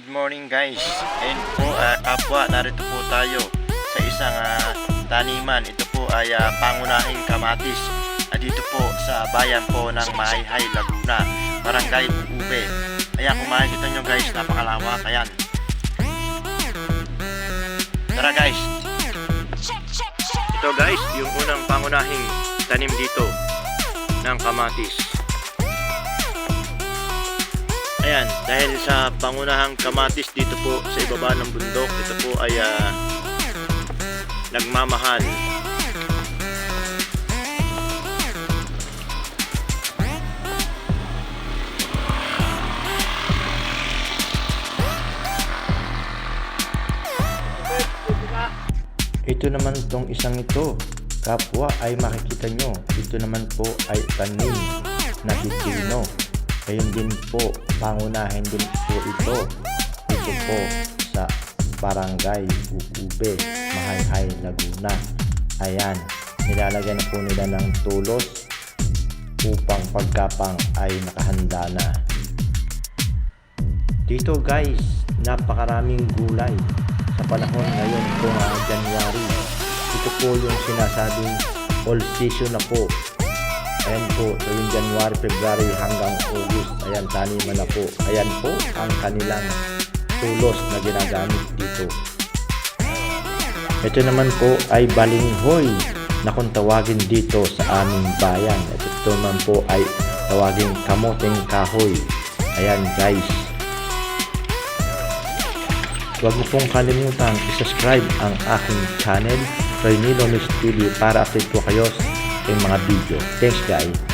Good morning guys. Ayun po ah, kapwa, narito po tayo sa isang ah, taniman. Ito po ay ah, pangunahing kamatis. Ah, dito po sa bayan po ng Mahayhay, Laguna, Barangay Ube. Ayan, kung makikita nyo guys, napakalawak. Ayan. Tara guys. Ito guys, yung unang pangunahing tanim dito ng kamatis. Ayan, dahil sa pangunahang kamatis dito po sa ibaba ng bundok, ito po ay ah, nagmamahal. Ito naman tong isang ito, kapwa ay makikita nyo, ito naman po ay tanim na pipino. Ayun din po, pangunahin din po ito. Ito po sa Barangay Ube, Mahayhay, Laguna. Ayan, nilalagyan na po nila ng tulos upang pagkapang ay nakahanda na. Dito guys, napakaraming gulay sa panahon ngayon kung uh, January. Ito po yung sinasabing all season na po Ayan po, tuwing January, February hanggang August. Ayan, taniman na po. Ayan po ang kanilang tulos na ginagamit dito. Ito naman po ay balinghoy na kung tawagin dito sa aming bayan. Ito, naman po ay tawagin kamoteng kahoy. Ayan guys. Huwag mo pong kalimutan i-subscribe ang aking channel, Roy Nilo TV para update po kayo sa aking mga video. Thanks guys.